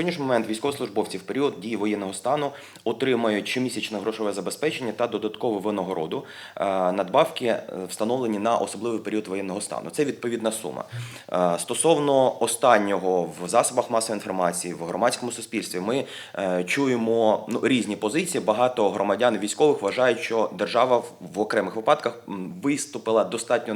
сьогоднішній момент військовослужбовці в період дії воєнного стану отримують щомісячне грошове забезпечення та додаткову винагороду. Е, Надбавки е, встановлені на особливий період воєнного стану. Це відповідна сума. Е, Стосовно останнього в засобах масової інформації, в громадському суспільстві, ми чуємо ну, різні позиції. Багато громадян військових вважають, що держава в- окремих випадках виступила достатньо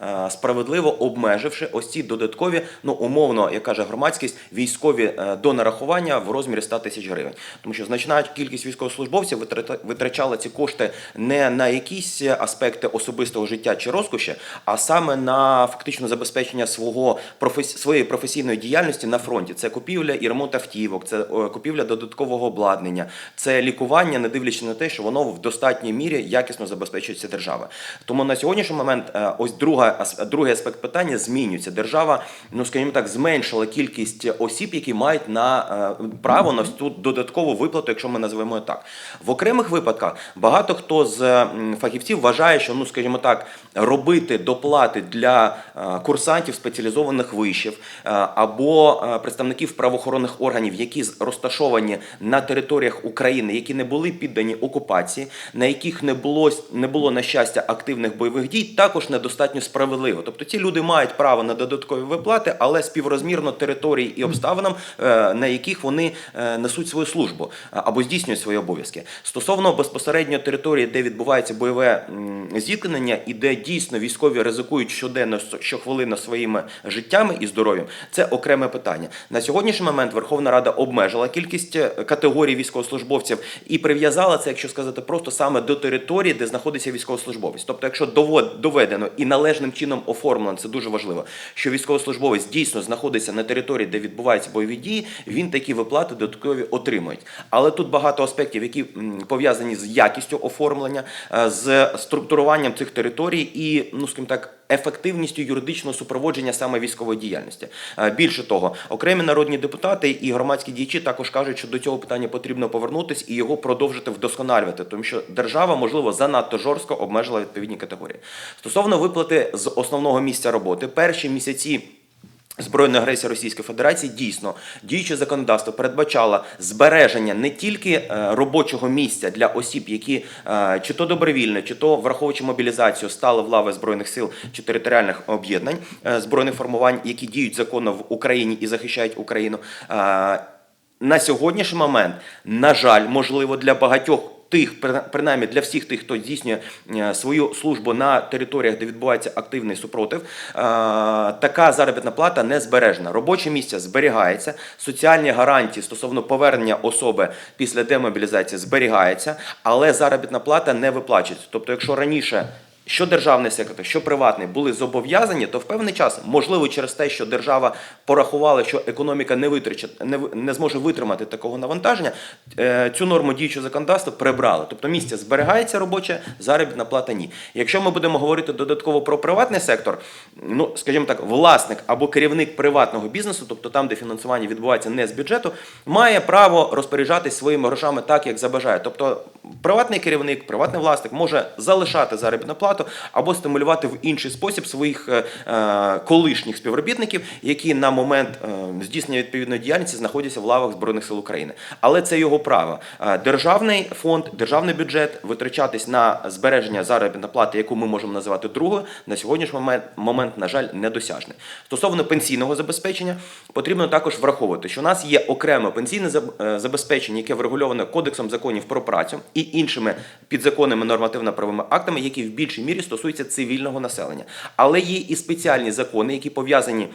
несправедливо, обмеживши ось ці додаткові, ну умовно, як каже громадськість, військові е, донарахування в розмірі 100 тисяч гривень. Тому що значна кількість військовослужбовців витрачала ці кошти не на якісь аспекти особистого життя чи розкоші, а саме на фактично забезпечення свого своєї професійної діяльності на фронті. Це купівля і ремонт автівок, це е, купівля додаткового обладнання, це лікування, не дивлячись на те, що воно в достатній мірі якісно забезпечується держава. Тому на сьогоднішній момент е, ось друга другий аспект питання змінюється. Держава, ну скажімо так, зменшила кількість осіб, які мають на е, право на цю додаткову виплату, якщо ми називаємо так. В окремих випадках багато хто з фахівців вважає, що ну скажімо так, робити доплати для е, курсантів спеціалізованих вишів е, або представників правоохоронних органів, які розташовані на територіях України, які не були піддані окупації, на яких не було не було на щастя активних бойових дій, також недостатньо справедливо. Тобто ці люди мають право на додаткові виплати, але співрозмірно території і обставинам, на яких вони е, несуть свою службу е, або здійснюють свої обов'язки. Стосовно безпосередньо території, де відбувається бойове зіткнення, і де дійсно військові ризикують щоденно щохвилинно своїми життями і здоров'ям, це окреме питання. На сьогоднішній момент Верховна Рада обмежила кількість е, категорій військовослужбовців і прив'язала це, якщо сказати просто саме до території, де знаходиться військовослужбовець. Тобто, якщо доведено і належним чином оформлено, це дуже важливо, що військовослужбовець дійсно знаходиться на території, де відбуваються бойові дії, він такі виплати додаткові отримує. Але тут багато аспектів, які пов'язані з якістю оформлення, е, з структуруванням цих територій і, ну скажімо так. Ефективністю юридичного супроводження саме військової діяльності. Е, Більше того, окремі народні депутати і громадські діячі також кажуть, що до цього питання потрібно повернутись і його продовжити вдосконалювати, тому що держава, можливо, занадто жорстко обмежила відповідні категорії. Стосовно виплати з основного місця роботи, перші місяці. Збройної агресії Російської Федерації дійсно діюче законодавство передбачало збереження не тільки е, робочого місця для осіб, які е, чи то добровільно, чи то враховуючи мобілізацію, стали в лави збройних сил чи територіальних об'єднань е, збройних формувань, які діють законно в Україні і захищають Україну. На сьогоднішній момент, на жаль, можливо, для багатьох тих, при- принаймні для всіх тих, хто здійснює е, свою службу на територіях, де відбувається активний супротив, е, така заробітна плата не збережена. Робоче місце зберігається, соціальні гарантії стосовно повернення особи після демобілізації зберігається, але заробітна плата не виплачується. Тобто, якщо раніше що державний сектор, що приватний були зобов'язані, то в певний час, можливо, через те, що держава порахувала, що економіка не не, не зможе витримати такого навантаження, е, цю норму діючого законодавства прибрали. Тобто місце зберігається робоче, заробітна плата ні. Якщо ми будемо говорити додатково про приватний сектор, ну скажімо так, власник або керівник приватного бізнесу, тобто там, де фінансування відбувається не з бюджету, має право розпоряджатись своїми грошами так, як забажає. Тобто приватний керівник, приватний власник може залишати заробітну плату або стимулювати в інший спосіб своїх е, е, колишніх співробітників, які на момент е, здійснення відповідної діяльності знаходяться в лавах збройних сил України. Але це його право. Державний фонд, державний бюджет витрачатись на збереження заробітної плати, яку ми можемо називати другою, на сьогоднішній момент, момент, на жаль, недосяжний. Стосовно пенсійного забезпечення, потрібно також враховувати, що у нас є окреме пенсійне забезпечення, яке врегульоване Кодексом законів про працю і іншими підзаконними нормативно-правовими актами, які в більшій мірі стосуються цивільного населення. Але є і спеціальні закони, які пов'язані.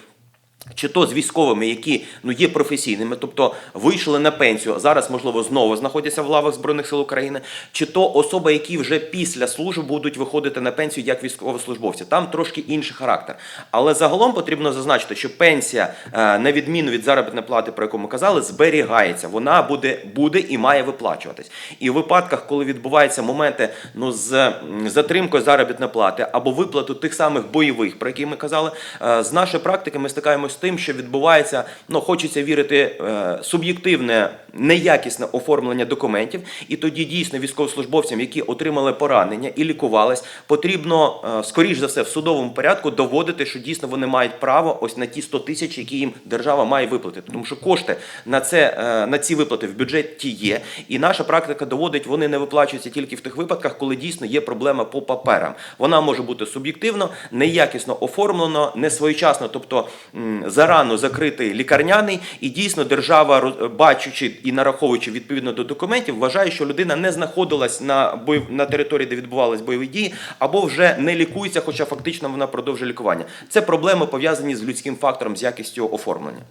Чи то з військовими, які ну є професійними, тобто вийшли на пенсію, а зараз можливо знову знаходяться в лавах збройних сил України, чи то особи, які вже після служби будуть виходити на пенсію як військовослужбовці. Там трошки інший характер. Але загалом потрібно зазначити, що пенсія, е, на відміну від заробітної плати, про яку ми казали, зберігається. Вона буде, буде і має виплачуватись. І в випадках, коли відбуваються моменти ну з затримкою заробітної плати або виплату тих самих бойових, про які ми казали, е, з нашої практики ми стикаємось тим, що відбувається, ну хочеться вірити, е, суб'єктивне, неякісне оформлення документів, і тоді дійсно військовослужбовцям, які отримали поранення і лікувались, потрібно е, скоріш за все в судовому порядку доводити, що дійсно вони мають право ось на ті 100 тисяч, які їм держава має виплатити. Тому що кошти на це е, на ці виплати в бюджеті є, і наша практика доводить, вони не виплачуються тільки в тих випадках, коли дійсно є проблема по паперам. Вона може бути суб'єктивно, неякісно оформлено, не своєчасно, тобто зарано закрити лікарняний, і дійсно держава, бачучи і нараховуючи відповідно до документів, вважає, що людина не знаходилась на бой... на території, де відбувались бойові дії, або вже не лікується, хоча фактично вона продовжує лікування. Це проблеми пов'язані з людським фактором, з якістю оформлення.